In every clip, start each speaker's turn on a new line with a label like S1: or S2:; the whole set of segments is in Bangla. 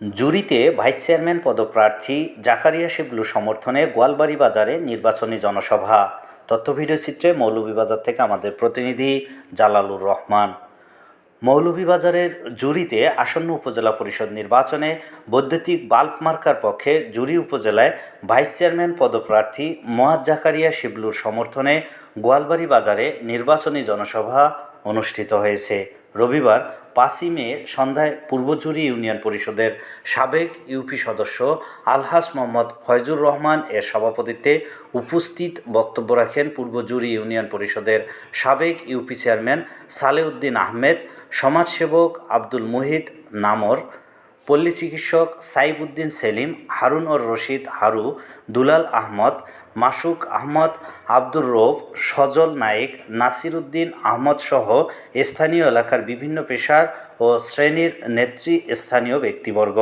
S1: জুরিতে ভাইস চেয়ারম্যান পদপ্রার্থী জাকারিয়া শিবলু সমর্থনে গোয়ালবাড়ি বাজারে নির্বাচনী জনসভা। তথ্য ভিডিওচিত্রে মৌলভীবাজার থেকে আমাদের প্রতিনিধি জালালুর রহমান। মৌলভীবাজারের জুরিতে আসন্ন উপজেলা পরিষদ নির্বাচনে বৈদ্যুতিক বাল্ব মার্কার পক্ষে জুরি উপজেলায় ভাইস চেয়ারম্যান পদপ্রার্থী মোয়াজ জাকারিয়া শিবলুর সমর্থনে গোয়ালবাড়ি বাজারে নির্বাচনী জনসভা অনুষ্ঠিত হয়েছে। রবিবার পাঁচই মে সন্ধ্যায় পূর্বচুরি ইউনিয়ন পরিষদের সাবেক ইউপি সদস্য আলহাস মোহাম্মদ ফয়জুর রহমান এর সভাপতিত্বে উপস্থিত বক্তব্য রাখেন পূর্বজুরি ইউনিয়ন পরিষদের সাবেক ইউপি চেয়ারম্যান সালেউদ্দিন আহমেদ, সমাজসেবক আব্দুল মুহিত নামর পল্লী চিকিৎসক সাইবুদ্দিন সেলিম, হারুন ওর রশিদ, হারু, দুলাল আহমদ, মাসুক আহমদ, আব্দুর রৌফ, সজল নায়েক নাসিরুদ্দিন আহমদ সহ স্থানীয় এলাকার বিভিন্ন পেশার ও শ্রেণির নেত্রী স্থানীয় ব্যক্তিবর্গ।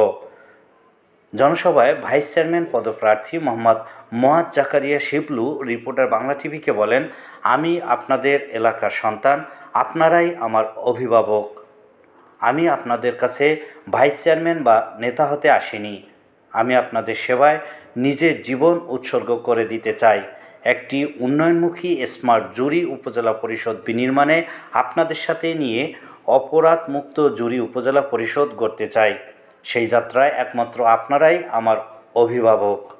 S1: জনসভায় ভাইস চেয়ারম্যান পদপ্রার্থী মোহাম্মদ মোয়াজ জাকারিয়া শিবলু, রিপোর্টার বাংলা টিভিকে বলেন, আমি আপনাদের এলাকার সন্তান, আপনারাই আমার অভিভাবক। আমি আপনাদের কাছে ভাইস চেয়ারম্যান বা নেতা হতে আসিনি। আমি আপনাদের সেবায় নিজের জীবন উৎসর্গ করে দিতে চাই। একটি উন্নয়নমুখী স্মার্ট জুরি উপজেলা পরিষদ বিনির্মাণে আপনাদের সাথে নিয়ে অপরাধমুক্ত জুরি উপজেলা পরিষদ গড়তে চাই। সেই যাত্রায় একমাত্র আপনারাই আমার অভিভাবক।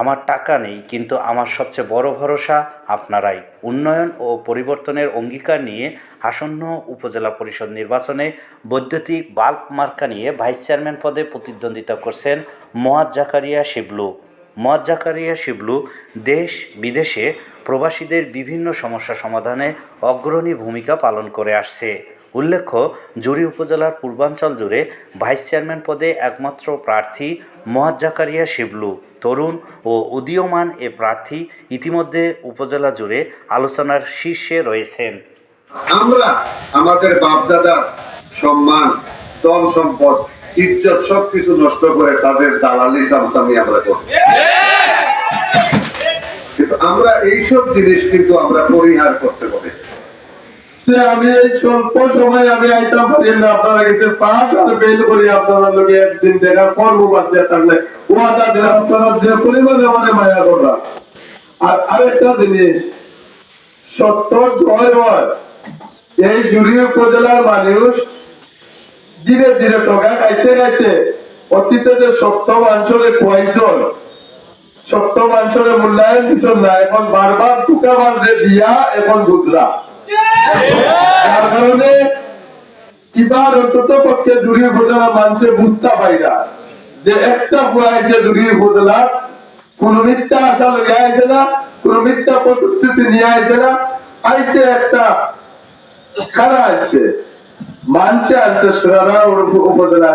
S1: আমার টাকা নেই, কিন্তু আমার সবচেয়ে বড় ভরসা আপনারাই। উন্নয়ন ও পরিবর্তনের অঙ্গীকার নিয়ে আসন্ন উপজেলা পরিষদ নির্বাচনে বৈদ্যুতিক বাল্ব মার্কা নিয়ে ভাইস চেয়ারম্যান পদে প্রতিদ্বন্দ্বিতা করছেন মোয়াজ জাকারিয়া শিবলু। মোয়াজ জাকারিয়া শিবলু দেশ বিদেশে প্রবাসীদের বিভিন্ন সমস্যা সমাধানে অগ্রণী ভূমিকা পালন করে আসছে। উল্লেখ্য জুরি উপজেলার পূর্বাঞ্চল জুড়ে ভাইস চেয়ারম্যান পদে একমাত্র প্রার্থী মোয়াজ জাকারিয়া শিবলু তরুণ ও উদীয়মান এ প্রার্থী ইতিমধ্যে উপজেলা জুড়ে আলোচনার শীর্ষে রয়েছেন।
S2: আমরা আমাদের বাপদাদার সম্মান ধন সম্পদ ইজ্জত সবকিছু নষ্ট করে তাদের দালালি সামসামি আমরা করি কিন্তু আমরা এইসব জিনিস কিন্তু আমরা পরিহার করতে পারি
S3: আমি এই স্বল্প সময় আমি পারি না আপনারা পাঁচ আর বেল করি আপনারা লোকে একদিন পাচ্ছে থাকলে। ওয়াদা আপনারা যে পরিমাণে মায়া আর আরেকটা জিনিস, সত্য জয় হয় এই জুড়ি উপজেলার মানুষ ধীরে ধীরে টকা খাইতে খাইতে অতীতে যে সত্য অঞ্চলে কয়েকজন সত্য অঞ্চলে মূল্যায়ন দিচ্ছ না, এখন বারবার টুকা বান্ধে দিয়া এখন গুজরা। যার কারণে এবার অন্তত পক্ষে মানুষে বুঝতে পাই না। যে একটা কোন মিথ্যা আশা না, কোন মিথ্যা প্রতিশ্রুতি নিয়ে আইছে না, আইছে একটা খারা আছে মানুষে আছে সারা উপজেলা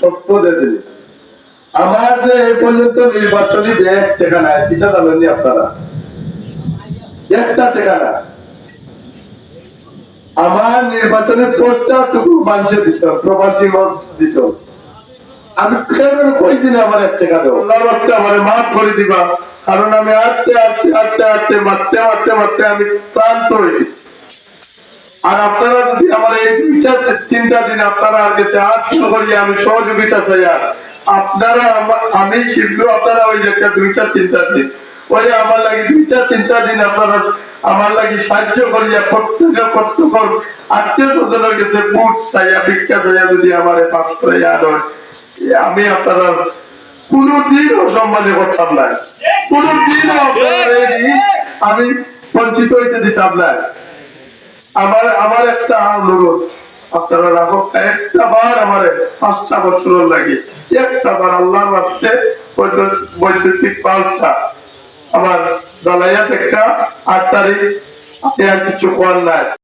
S3: সত্য জিনিস। আমার যে এই পর্যন্ত নির্বাচনী দেশ ঠিকানায় পিঠা জানেননি আপনারা? একটা ঠিকানা। আমার নির্বাচনে পোস্টার টুকু মানুষে দিত, প্রবাসী দিত। আমি কেন কইছি না আমার এক টাকা দেবো? আল্লাহর রাস্তায় আমার মাফ করে দিবা, কারণ আমি আস্তে আস্তে আস্তে আস্তে, মারতে মারতে মারতে আমি ক্লান্ত হয়ে গেছি। আর আপনারা যদি আমার এই দুই চার তিনটা দিন আপনারা আর কাছে আত্ম করি আমি সহযোগিতা চাই আর আপনারা আমি শিখলো আপনারা ওই যে দুই চার, তিন চার দিন, ওই আমার লাগি দুই চার, তিন চার দিন আপনারা আমার লাগি সাহায্য করিয়া প্রত্যেকে প্রত্যেকর আত্মীয় স্বজনের বুট চাইয়া যদি আমার পাশ করে ইয়াদ হয় এ আমি আপনারা করতাম না আমি বঞ্চিত হইতে দিতাম না আমার আমার একটা অনুরোধ, আপনারা একটা বার আমার পাঁচটা বছর লাগে, একটা বার আল্লাহর রাস্তে বৈদ্যুতিক পাল্টা আমার দালাইয়া একটা আট তারিখ আর কিছু কর নাই।